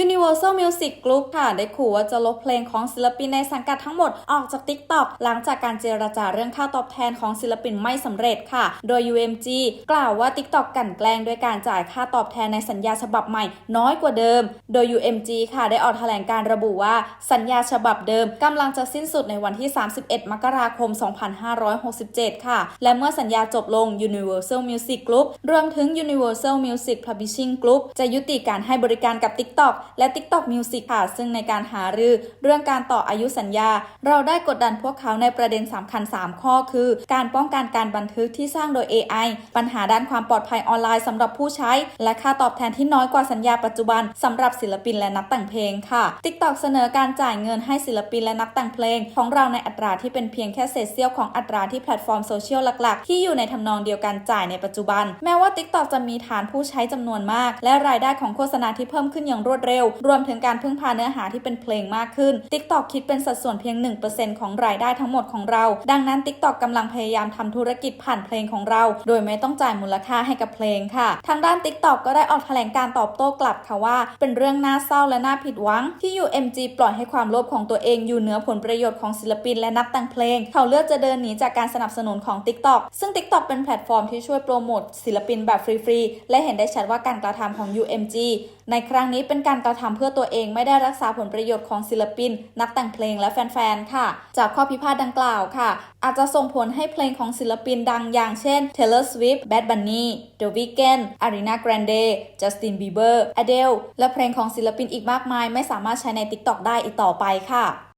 Universal Music Group ค่ะ ได้ขู่ว่าจะลบเพลงของศิลปินในสังกัดทั้งหมดออกจาก TikTok หลังจากการเจรจาเรื่องค่าตอบแทนของศิลปินไม่สำเร็จค่ะ โดย UMG กล่าวว่า TikTok กันแกล้งด้วยการจ่ายค่าตอบแทนในสัญญาฉบับใหม่น้อยกว่าเดิม โดย UMG ค่ะ ได้ออกแถลงการระบุว่าสัญญาฉบับเดิมกำลังจะสิ้นสุดในวันที่ 31 มกราคม 2567 ค่ะ และเมื่อสัญญาจบลง Universal Music Group รวมถึง Universal Music Publishing Group จะยุติการให้บริการกับ TikTok และ TikTok Music ค่ะ ซึ่งในการหารือเรื่องการต่ออายุสัญญา เราได้กดดันพวกเขาในประเด็นสำคัญ 3 ข้อ คือ การป้องกันการบันทึกที่สร้างโดย AI ปัญหาด้านความปลอดภัยออนไลน์สำหรับผู้ใช้ และค่าตอบแทนที่น้อยกว่าสัญญาปัจจุบันสำหรับศิลปินและนักแต่งเพลงค่ะ TikTok เสนอการจ่ายเงินให้ศิลปินและนักแต่งเพลง ของเราในอัตราที่เป็นเพียงแค่เศษเสี้ยวของอัตราที่แพลตฟอร์มโซเชียลหลัก ๆ ที่อยู่ในทำนองเดียวกันจ่ายในปัจจุบัน แม้ว่า TikTok จะมีฐานผู้ใช้จำนวนมาก และรายได้ของโฆษณาที่เพิ่มขึ้นอย่างรวดเร็วรวมถึงการพึ่งพาเนื้อหาที่เป็นเพลงมากขึ้น TikTok คิดเป็นสัดส่วนเพียง 1%ของรายได้ทั้งหมดของเรา ดังนั้น TikTok กำลังพยายามทำธุรกิจผ่านเพลงของเรา โดยไม่ต้องจ่ายมูลค่าให้กับเพลงค่ะ ทางด้าน TikTok ก็ได้ออกแถลงการตอบโต้กลับค่ะว่า เป็นเรื่องน่าเศร้าและน่าผิดหวัง ที่ UMG ปล่อยให้ความโลภของตัวเองอยู่เหนือผลประโยชน์ของศิลปินและนักแต่งเพลง เขาเลือกจะเดินหนีจากการสนับสนุนของ TikTok ซึ่ง TikTok เป็นแพลตฟอร์มที่ช่วยโปรโมทศิลปินแบบฟรีๆและเห็นได้ชัดว่าการกระทำของ UMG ในครั้งนี้เป็นการกระทำเพื่อตัวเองไม่ได้รักษาผลประโยชน์ของศิลปิน นักแต่งเพลงและแฟนๆ ค่ะ จากข้อพิพาทดังกล่าวค่ะ อาจจะส่งผลให้เพลงของศิลปินดังอย่างเช่น Taylor Swift Bad Bunny The Weeknd Ariana Grande Justin Bieber Adele และเพลงของศิลปินอีกมากมาย ไม่สามารถใช้ใน TikTok ได้อีกต่อไปค่ะ